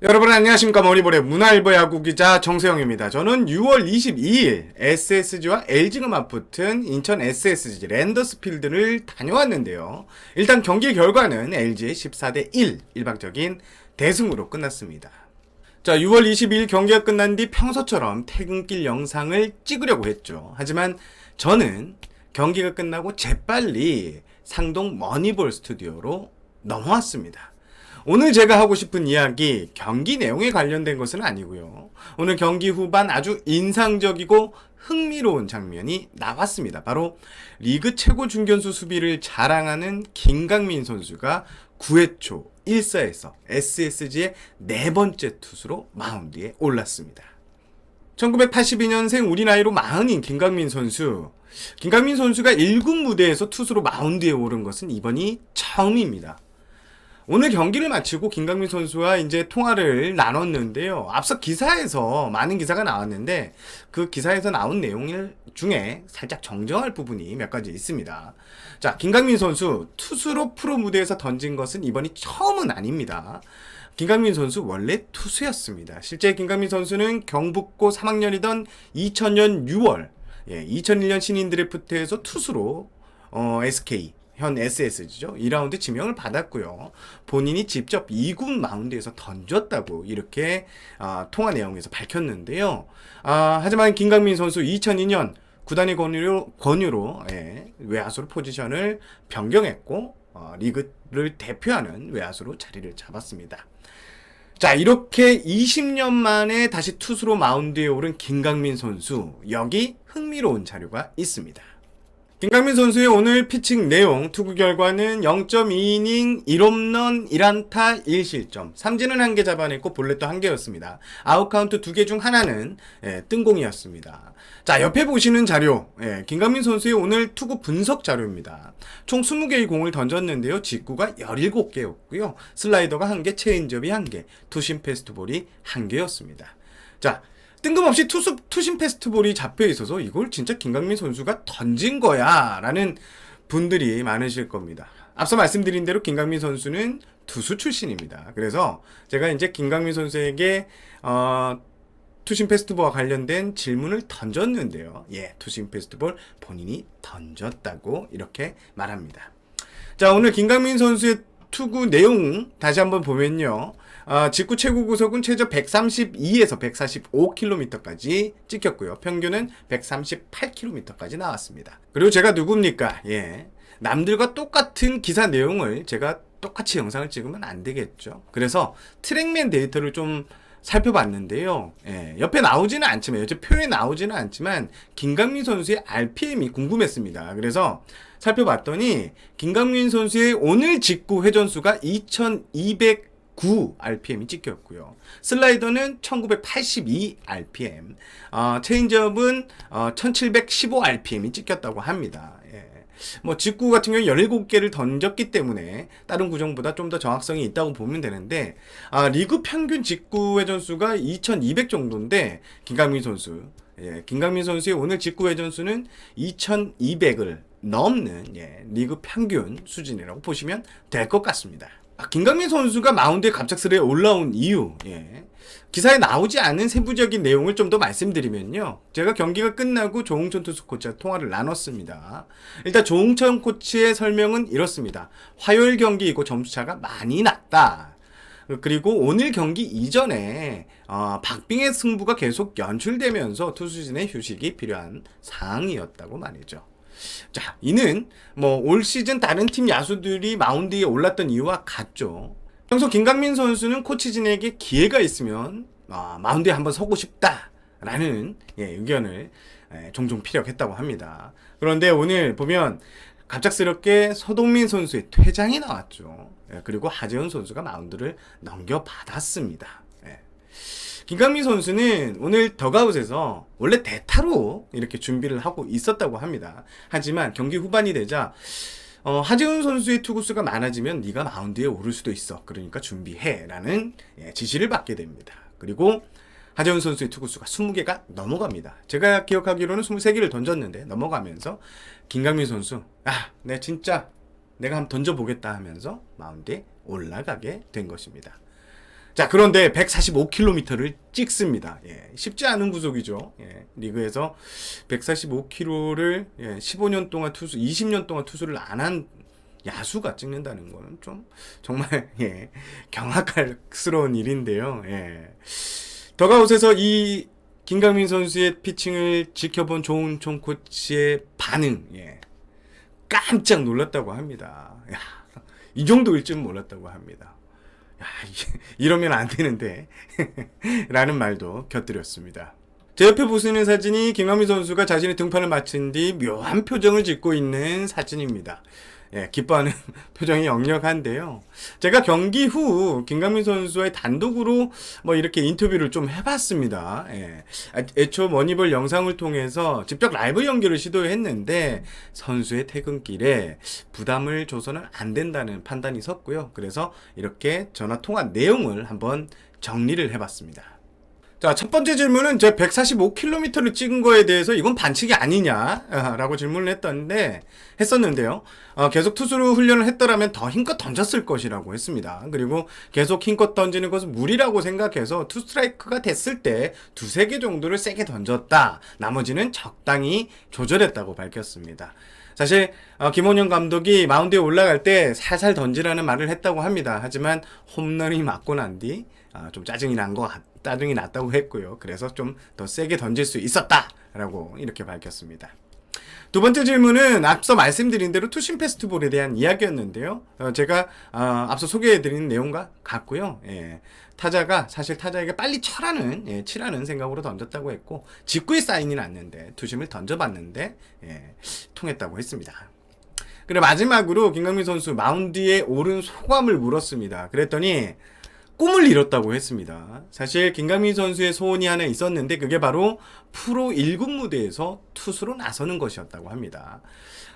여러분 안녕하십니까 머니볼의 문화일보 야구 기자 정세영입니다. 저는 6월 22일 SSG와 LG가 맞붙은 인천 SSG 랜더스필드를 다녀왔는데요. 일단 경기 결과는 LG의 14대 1 일방적인 대승으로 끝났습니다. 자, 6월 22일 경기가 끝난 뒤 평소처럼 퇴근길 영상을 찍으려고 했죠. 하지만 저는 경기가 끝나고 재빨리 상동 머니볼 스튜디오로 넘어왔습니다. 오늘 제가 하고 싶은 이야기 경기 내용에 관련된 것은 아니고요. 오늘 경기 후반 아주 인상적이고 흥미로운 장면이 나왔습니다. 바로 리그 최고 중견수 수비를 자랑하는 김강민 선수가 9회 초 1사에서 SSG의 네 번째 투수로 마운드에 올랐습니다. 1982년생 우리 나이로 마흔인 김강민 선수. 김강민 선수가 1군 무대에서 투수로 마운드에 오른 것은 이번이 처음입니다. 오늘 경기를 마치고 김강민 선수와 이제 통화를 나눴는데요. 앞서 기사에서 많은 기사가 나왔는데 그 기사에서 나온 내용 중에 살짝 정정할 부분이 몇 가지 있습니다. 자, 김강민 선수 투수로 프로 무대에서 던진 것은 이번이 처음은 아닙니다. 김강민 선수 원래 투수였습니다. 실제 김강민 선수는 경북고 3학년이던 2000년 6월, 예, 2001년 신인 드래프트에서 투수로 어, SK 현 SSG죠. 2라운드 지명을 받았고요. 본인이 직접 2군 마운드에서 던졌다고 이렇게 아, 통화 내용에서 밝혔는데요. 아, 하지만 김강민 선수 2002년 구단의 권유로, 권유로 예, 외야수로 포지션을 변경했고 어, 리그를 대표하는 외야수로 자리를 잡았습니다. 자, 이렇게 20년 만에 다시 투수로 마운드에 오른 김강민 선수. 여기 흥미로운 자료가 있습니다. 김강민 선수의 오늘 피칭 내용, 투구 결과는 0.2이닝 1홈런 1안타 1실점. 삼진은 한 개 잡아냈고 볼넷도 한 개였습니다. 아웃카운트 두 개 중 하나는 예, 뜬공이었습니다. 자, 옆에 보시는 자료. 예, 김강민 선수의 오늘 투구 분석 자료입니다. 총 20개의 공을 던졌는데요. 직구가 17개였고요. 슬라이더가 1개, 체인지업이 1개, 투심 패스트볼이 1개였습니다. 자, 뜬금없이 투수, 투심 페스트볼이 잡혀 있어서 이걸 진짜 김강민 선수가 던진 거야 라는 분들이 많으실 겁니다. 앞서 말씀드린 대로 김강민 선수는 투수 출신입니다. 그래서 제가 이제 김강민 선수에게 어, 투심 페스트볼과 관련된 질문을 던졌는데요. 예, 투심 페스트볼 본인이 던졌다고 이렇게 말합니다. 자, 오늘 김강민 선수의 투구 내용 다시 한번 보면요. 아, 직구 최고 구속은 최저 132에서 145km까지 찍혔고요. 평균은 138km까지 나왔습니다. 그리고 제가 누굽니까? 예. 남들과 똑같은 기사 내용을 제가 똑같이 영상을 찍으면 안 되겠죠. 그래서 트랙맨 데이터를 좀 살펴봤는데요. 예, 옆에 나오지는 않지만, 옆에 표에 나오지는 않지만, 김강민 선수의 RPM이 궁금했습니다. 그래서 살펴봤더니, 김강민 선수의 오늘 직구 회전수가 9rpm이 찍혔고요. 슬라이더는 1982rpm, 어, 체인지업은 어, 1715rpm이 찍혔다고 합니다. 예. 뭐 직구 같은 경우는 17개를 던졌기 때문에 다른 구종보다 좀 더 정확성이 있다고 보면 되는데 아, 리그 평균 직구 회전수가 2200 정도인데 김강민 선수 예, 김강민 선수의 오늘 직구 회전수는 2200을 넘는 예, 리그 평균 수준이라고 보시면 될 것 같습니다. 아, 김강민 선수가 마운드에 갑작스레 올라온 이유, 예. 기사에 나오지 않은 세부적인 내용을 좀 더 말씀드리면요. 제가 경기가 끝나고 조홍천 투수 코치와 통화를 나눴습니다. 일단 조홍천 코치의 설명은 이렇습니다. 화요일 경기이고 점수차가 많이 났다. 그리고 오늘 경기 이전에 어, 박빙의 승부가 계속 연출되면서 투수진의 휴식이 필요한 상황이었다고 말이죠. 자, 이는 뭐 올 시즌 다른 팀 야수들이 마운드에 올랐던 이유와 같죠. 평소 김강민 선수는 코치진에게 기회가 있으면 아, 마운드에 한번 서고 싶다라는 예, 의견을 예, 종종 피력했다고 합니다. 그런데 오늘 보면 갑작스럽게 서동민 선수의 퇴장이 나왔죠. 예, 그리고 하재훈 선수가 마운드를 넘겨받았습니다. 예. 김강민 선수는 오늘 더가웃에서 원래 대타로 이렇게 준비를 하고 있었다고 합니다. 하지만 경기 후반이 되자 어, 하재훈 선수의 투구수가 많아지면 네가 마운드에 오를 수도 있어. 그러니까 준비해라는 예, 지시를 받게 됩니다. 그리고 하재훈 선수의 투구수가 20개가 넘어갑니다. 제가 기억하기로는 23개를 던졌는데 넘어가면서 김강민 선수 아, 내 진짜 내가 한번 던져보겠다 하면서 마운드에 올라가게 된 것입니다. 자, 그런데 145km를 찍습니다. 예, 쉽지 않은 구속이죠. 예, 리그에서 145km를 예, 15년 동안 투수, 20년 동안 투수를 안 한 야수가 찍는다는 거는 좀 정말 예, 경악스러운 일인데요. 예. 더가웃에서 이 김강민 선수의 피칭을 지켜본 조은총 코치의 반응, 예. 깜짝 놀랐다고 합니다. 야, 이 정도일 줄 몰랐다고 합니다. 야, 이러면 안 되는데. 라는 말도 곁들였습니다. 제 옆에 보시는 사진이 김강민 선수가 자신의 등판을 마친 뒤 묘한 표정을 짓고 있는 사진입니다. 예, 기뻐하는 표정이 역력한데요. 제가 경기 후 김강민 선수의 단독으로 뭐 이렇게 인터뷰를 좀 해봤습니다. 예. 아, 애초 머니볼 영상을 통해서 직접 라이브 연결을 시도했는데 선수의 퇴근길에 부담을 줘서는 안 된다는 판단이 섰고요. 그래서 이렇게 전화 통화 내용을 한번 정리를 해봤습니다. 자, 첫 번째 질문은 제 145km를 찍은 거에 대해서 이건 반칙이 아니냐라고 질문을 했던데 했었는데요. 어, 계속 투수로 훈련을 했더라면 더 힘껏 던졌을 것이라고 했습니다. 그리고 계속 힘껏 던지는 것은 무리라고 생각해서 투 스트라이크가 됐을 때 두세 개 정도를 세게 던졌다. 나머지는 적당히 조절했다고 밝혔습니다. 사실 어, 김원영 감독이 마운드에 올라갈 때 살살 던지라는 말을 했다고 합니다. 하지만 홈런이 맞고 난뒤 아, 좀 짜증이 난거 짜증이 났다고 했고요. 그래서 좀 더 세게 던질 수 있었다라고 이렇게 밝혔습니다. 두 번째 질문은 앞서 말씀드린 대로 투심 페스티벌에 대한 이야기였는데요. 어, 제가 어, 앞서 소개해드린 내용과 같고요. 예, 타자가 사실 타자에게 빨리 쳐라는 예, 치라는 생각으로 던졌다고 했고 직구에 사인이 났는데 투심을 던져봤는데 예, 통했다고 했습니다. 그리고 마지막으로 김강민 선수 마운드에 오른 소감을 물었습니다. 그랬더니 꿈을 이뤘다고 했습니다. 사실 김강민 선수의 소원이 하나 있었는데 그게 바로 프로 1군 무대에서 투수로 나서는 것이었다고 합니다.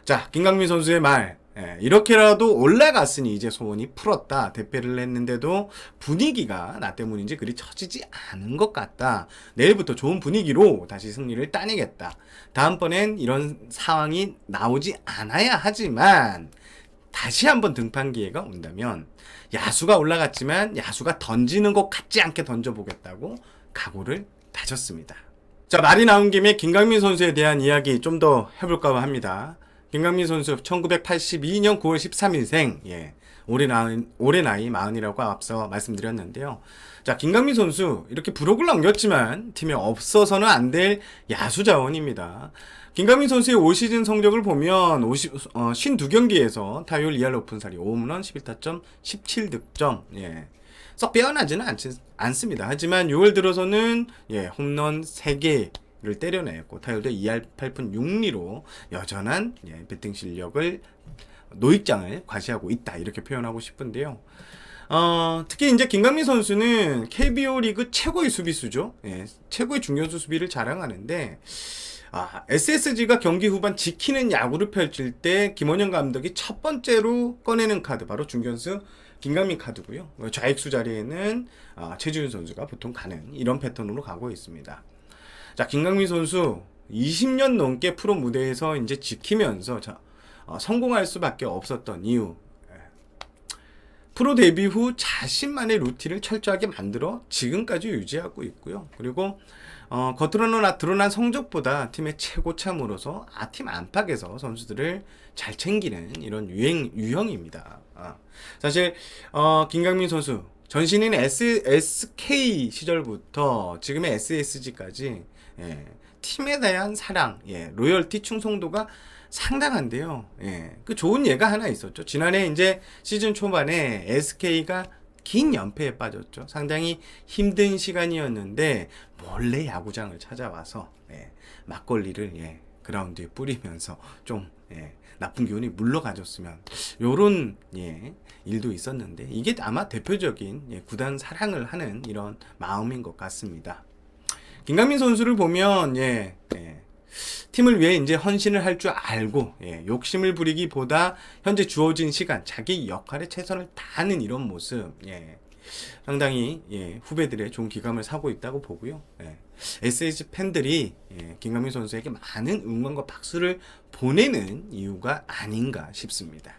자, 김강민 선수의 말. 예, 이렇게라도 올라갔으니 이제 소원이 풀었다. 대패를 했는데도 분위기가 나 때문인지 그리 처지지 않은 것 같다. 내일부터 좋은 분위기로 다시 승리를 따내겠다. 다음번엔 이런 상황이 나오지 않아야 하지만 다시 한번 등판 기회가 온다면 야수가 올라갔지만 야수가 던지는 것 같지 않게 던져보겠다고 각오를 다졌습니다. 자, 말이 나온 김에 김강민 선수에 대한 이야기 좀 더 해볼까 합니다. 김강민 선수 1982년 9월 13일생, 예. 올해 나이, 올해 나이 마흔이라고 앞서 말씀드렸는데요. 자, 김강민 선수, 이렇게 부록을 남겼지만 팀에 없어서는 안 될 야수 자원입니다. 김강민 선수의 올 시즌 성적을 보면 50, 어, 52경기에서 타율 2할 오픈살이 5홈런 11타점 17득점 예. 썩 빼어나지는 않, 않습니다. 하지만 6월 들어서는 예, 홈런 3개를 때려냈고 타율도 2할 8푼 6리로 여전한 예, 배팅 실력을 노익장을 과시하고 있다 이렇게 표현하고 싶은데요. 어, 특히 이제 김강민 선수는 KBO 리그 최고의 수비수죠. 예, 최고의 중견수 수비를 자랑하는데 아, SSG가 경기 후반 지키는 야구를 펼칠 때 김원영 감독이 첫 번째로 꺼내는 카드 바로 중견수 김강민 카드고요. 좌익수 자리에는 아, 최지훈 선수가 보통 가는 이런 패턴으로 가고 있습니다. 자, 김강민 선수 20년 넘게 프로 무대에서 이제 지키면서 자, 어, 성공할 수밖에 없었던 이유. 예. 프로 데뷔 후 자신만의 루틴을 철저하게 만들어 지금까지 유지하고 있고요. 그리고 어, 겉으로는 드러난 성적보다 팀의 최고참으로서 아팀 안팎에서 선수들을 잘 챙기는 이런 유행 유형입니다. 아, 사실 어, 김강민 선수 전신인 S, SK 시절부터 지금의 SSG까지 예, 팀에 대한 사랑, 예, 로열티 충성도가 상당한데요. 예, 그 좋은 예가 하나 있었죠. 지난해 이제 시즌 초반에 SK가 긴 연패에 빠졌죠. 상당히 힘든 시간이었는데 몰래 야구장을 찾아와서 예, 막걸리를 예, 그라운드에 뿌리면서 좀 예, 나쁜 기운이 물러가졌으면 요런 예, 일도 있었는데 이게 아마 대표적인 예, 구단 사랑을 하는 이런 마음인 것 같습니다. 김강민 선수를 보면 예, 예, 팀을 위해 이제 헌신을 할 줄 알고 예, 욕심을 부리기보다 현재 주어진 시간 자기 역할에 최선을 다하는 이런 모습 예, 상당히 예, 후배들의 좋은 기감을 사고 있다고 보고요. 예, SH 팬들이 예, 김강민 선수에게 많은 응원과 박수를 보내는 이유가 아닌가 싶습니다.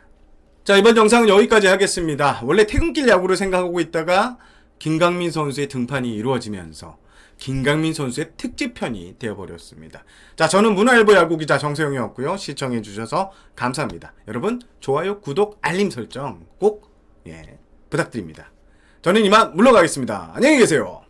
자 이번 영상은 여기까지 하겠습니다. 원래 퇴근길 야구를 생각하고 있다가 김강민 선수의 등판이 이루어지면서 김강민 선수의 특집편이 되어버렸습니다. 자, 저는 문화일보 야구 기자 정세영이었고요. 시청해주셔서 감사합니다. 여러분, 좋아요, 구독, 알림 설정 꼭, 예, 부탁드립니다. 저는 이만 물러가겠습니다. 안녕히 계세요.